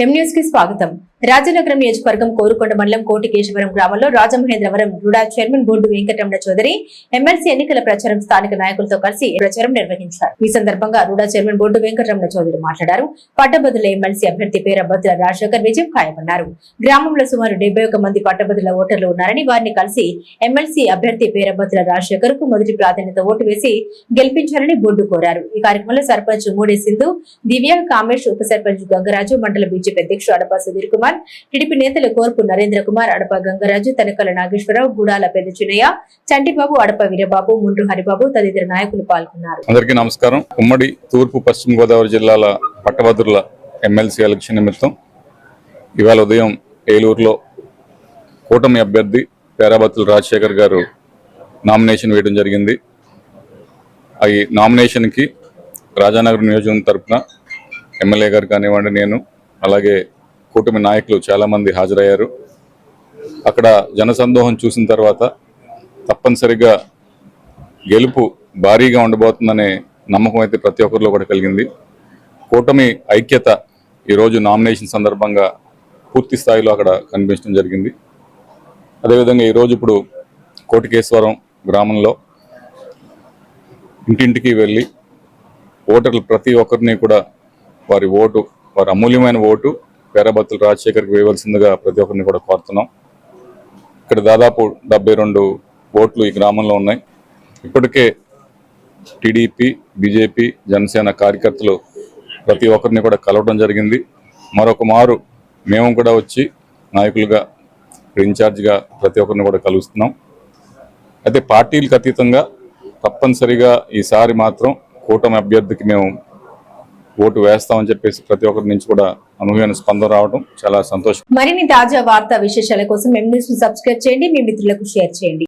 ఎం న్యూస్కి స్వాగతం. రాజనగరం నియోజకవర్గం కోరుకొండ మండలం కోటికేశవరం గ్రామంలో Rajamahendravaram RUDA chairman Boddu Venkataramana Chowdary MLC ఎన్నికల ప్రచారం స్థానిక నాయకులతో కలిసి ప్రచారం నిర్వహించారు. ఈ సందర్భంగా RUDA chairman board Venkataramana Chowdary మాట్లాడారు. పట్టభద్రుల ఎమ్మెల్సీ అభ్యర్థి పేరభద్రుల రాజశేఖర్ విజయం ఖాయమన్నారు. గ్రామంలో సుమారు డెబ్బై మంది పట్టభద్రుల ఓటర్లు ఉన్నారని వారిని కలిసి ఎమ్మెల్సీ అభ్యర్థి పేర భద్రుల రాజశేఖర్కు మొదటి ప్రాధాన్యత ఓటు వేసి గెలిపించాలని బోర్డు కోరారు. ఈ కార్యక్రమంలో సర్పంచ్ మూడే సింధు దివ్య కామేష్ ఉప సర్పంచ్ గంగరాజు మండల బీజేపీ అధ్యక్షుడు అడప సుధీర్ కుమార్ టీడీపీ నేతలు కోర్పు నరేంద్ర కుమార్ అడప గంగరాజు తనకల నాగేశ్వరరావు గూడాల పెద్ద చిన్నయ్య చంటిబాబు అడప వీరబాబు ముండ్రు హరిబాబు తదితర నాయకులు పాల్గొన్నారు. అందరికీ నమస్కారం. ఉమ్మడి తూర్పు పశ్చిమ గోదావరి జిల్లాల పట్టభద్రుల ఎమ్మెల్సీ ఎలక్షన్ నిమిత్తం ఇవాళ ఉదయం ఏలూరులో కూటమి అభ్యర్థి పేరాబత్తుల రాజశేఖర్ గారు నామినేషన్ వేయడం జరిగింది. అవి నామినేషన్కి రాజానగర్ నియోజకవర్గం తరపున ఎమ్మెల్యే గారు కానివ్వండి నేను అలాగే కూటమి నాయకులు చాలామంది హాజరయ్యారు. అక్కడ జనసందోహం చూసిన తర్వాత తప్పనిసరిగా గెలుపు భారీగా ఉండబోతుందనే నమ్మకం అయితే ప్రతి ఒక్కరిలో కూడా కలిగింది. కూటమి ఐక్యత ఈరోజు నామినేషన్ సందర్భంగా పూర్తి స్థాయిలో అక్కడ కనిపించడం జరిగింది. అదేవిధంగా ఈరోజు ఇప్పుడు కోటికేశ్వరం గ్రామంలో ఇంటింటికి వెళ్ళి ఓటర్లు ప్రతి ఒక్కరిని కూడా వారి ఓటు వారి అమూల్యమైన ఓటు పేరబత్తుల రాజశేఖర్కి వేయవలసిందిగా ప్రతి ఒక్కరిని కూడా కోరుతున్నాం. ఇక్కడ దాదాపు డెబ్బై రెండు ఓట్లు ఈ గ్రామంలో ఉన్నాయి. ఇప్పటికే టీడీపీ బీజేపీ జనసేన కార్యకర్తలు ప్రతి ఒక్కరిని కూడా కలవడం జరిగింది. మరొక మారు మేము కూడా వచ్చి నాయకులుగా ఇన్ఛార్జిగా ప్రతి ఒక్కరిని కూడా కలుస్తున్నాం. అయితే పార్టీలకు అతీతంగా తప్పనిసరిగా ఈసారి మాత్రం కూటమి అభ్యర్థికి మేము ఓటు వేస్తామని చెప్పేసి ప్రతి ఒక్కరి నుంచి కూడా అనుభవమైన స్పందన రావడం చాలా సంతోషం. మరిన్ని తాజా వార్తా విశేషాల కోసం ఎం సబ్స్క్రైబ్ చేయండి మీ మిత్రులకు షేర్ చేయండి.